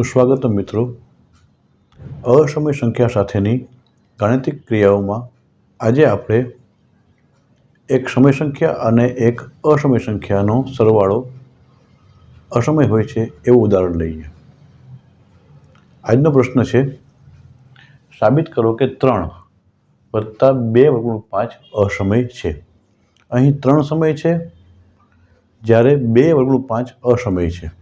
સુસ્વાગતમ મિત્રો. અસમય સંખ્યા સાથેની ગાણિતિક ક્રિયાઓમાં આજે આપણે એક સમય સંખ્યા અને એક અસમય સંખ્યાનો સરવાળો અસમય હોય છે એવું ઉદાહરણ લઈએ. આજનો પ્રશ્ન છે, સાબિત કરો કે ત્રણ વત્તા બે વર્ગમૂળ પાંચ અસમય છે. અહીં ત્રણ સમય છે, જ્યારે બે વર્ગમૂળ પાંચ અસમય છે.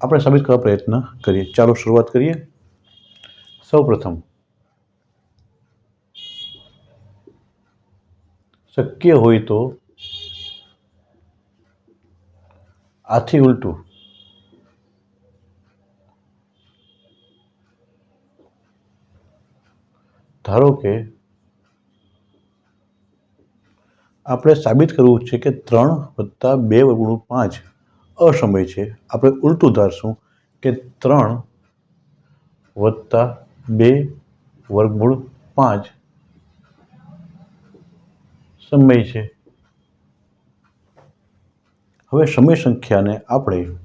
આપણે સાબિત કરવા પ્રયત્ન કરીએ. ચાલો શરૂઆત કરીએ. સૌ પ્રથમ શક્ય હોય તો આથી ઉલટું ધારો કે આપણે સાબિત કરવું છે કે ત્રણ વત્તા બે વર્ગમૂળ પાંચ અસમય છે. આપણે ઉલટું ધારશું કે ત્રણ વત્તા બે વર્ગમૂળ પાંચ સમય છે. હવે સમય સંખ્યાને આપણે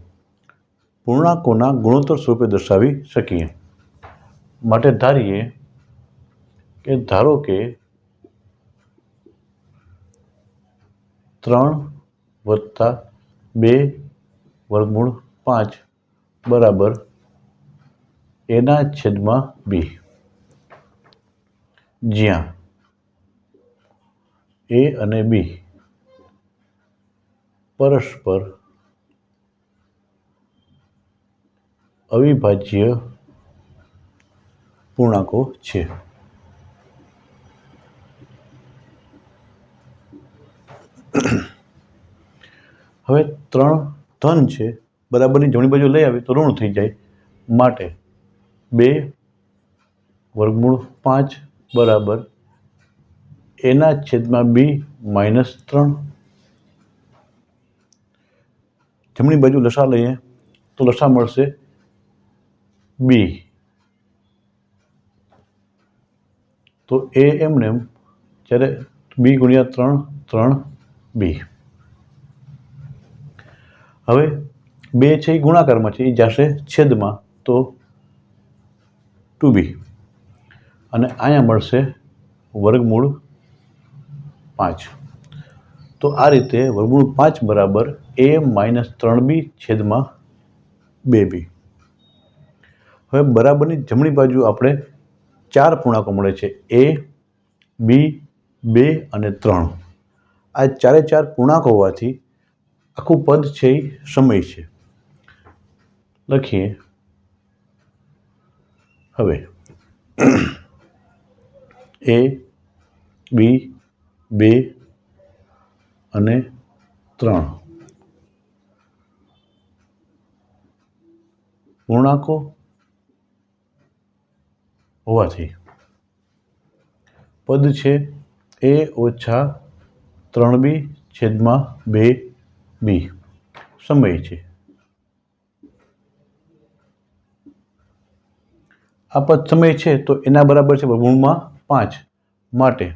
પૂર્ણાંકોના ગુણોત્તર સ્વરૂપે દર્શાવી શકીએ. માટે ધારીએ કે ધારો કે ત્રણ વત્તા બે વર્ગમૂળ પાંચ. બરાબર. એના છેદમાં બી. જ્યાં એ અને બી પરસ્પર અવિભાજ્ય પૂર્ણાંકો છે. હવે ત્રણ ધન છે, બરાબરની જમણી બાજુ લઈ આવે તો ઋણ થઈ જાય માટે. બે, વર્ગમૂળ પાંચ, બરાબર. એના છેદમાં બી માઇનસ ત્રણ. જમણી બાજુ લસા લઈએ તો લસા મળશે બી. તો એ એમને એમ જ્યારે બી ગુણ્યા ત્રણ ત્રણ, બી. હવે બે છે એ ગુણાકારમાં છે, એ જશે છેદમાં તો ટુ બી. અને અહીંયા મળશે વર્ગમૂળ પાંચ. તો આ રીતે વર્ગમૂળ પાંચ બરાબર એ માઇનસ ત્રણ બી છેદમાં બે બી. હવે બરાબરની જમણી બાજુ આપણે ચાર પૂર્ણાંકો મળે છે, એ, બી, બે અને ત્રણ. આ ચારે ચાર પૂર્ણાંકો હોવાથી આખું પદ છે એ સમય છે. લખીએ. હવે. એ, બી, બે અને ત્રણ. પૂર્ણાંકો હોવાથી. પદ છે એ ઓછા ત્રણ બી છેદમાં બે બી, સમય છે. આ પદ સમય છે તો એના બરાબર છે ગુણમાં પાંચ. માટે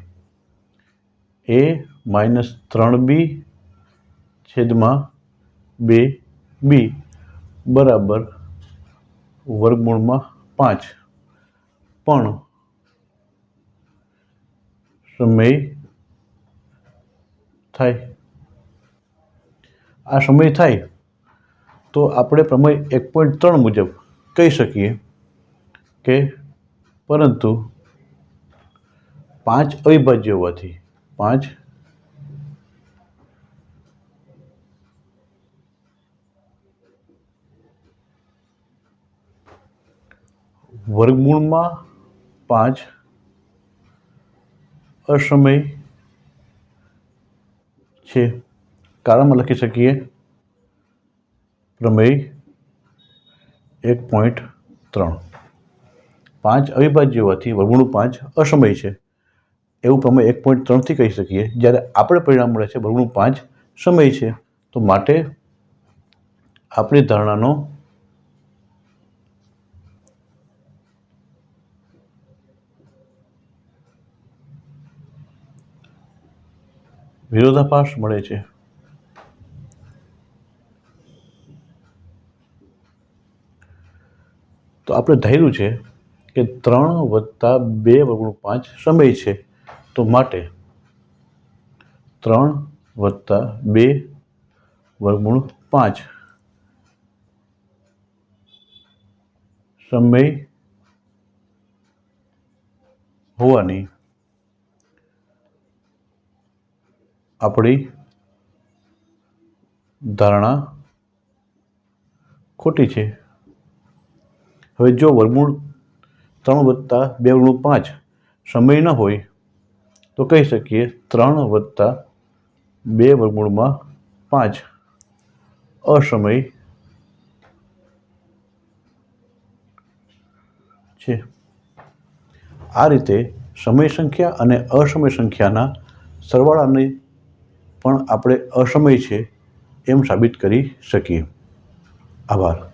એ માઇનસ ત્રણ બી છેદમાં બે બી બરાબર વર્ગમૂળમાં પાંચ. પણ સમય થાય આ સમય થાય, તો આપણે પ્રમેય એક પોઈન્ટ ત્રણ મુજબ કહી શકીએ કે, પરંતુ પાંચ અવિભાજ્ય હોવાથી, પાંચ વર્ગમૂળમાં પાંચ અસમય છે. કારણમાં લખી શકીએ? પ્રમેય એક પોઈન્ટ ત્રણ. પાંચ અવિભાજ્ય હોવાથી વર્ગમૂળ પાંચ અસમય છે. એવું પ્રમેય એક પોઈન્ટ ત્રણથી કહી શકીએ. જ્યારે આપણે પરિણામ મળે છે વર્ગમૂળ પાંચ સમય છે, તો માટે આપણી ધારણાનો વિરોધાભાસ મળે છે. તો આપણે ધાર્યું છે કે ત્રણ વત્તા બે વર્ગણું પાંચ સમય છે તો માટે ત્રણ વત્તા બે વર્ગમૂળ પાંચ સમય હોવાની આપણી ધારણા ખોટી છે. હવે જો વર્ગમૂળ ત્રણ વત્તા બે વર્ગમૂળ પાંચ સમય ન હોય, તો કહી શકીએ ત્રણ વત્તા બે વર્ગમૂળમાં પાંચ અસમય છે. આ રીતે સમય સંખ્યા અને અસમય સંખ્યાના સરવાળાને પણ આપણે અસમય છે એમ સાબિત કરી શકીએ. આભાર.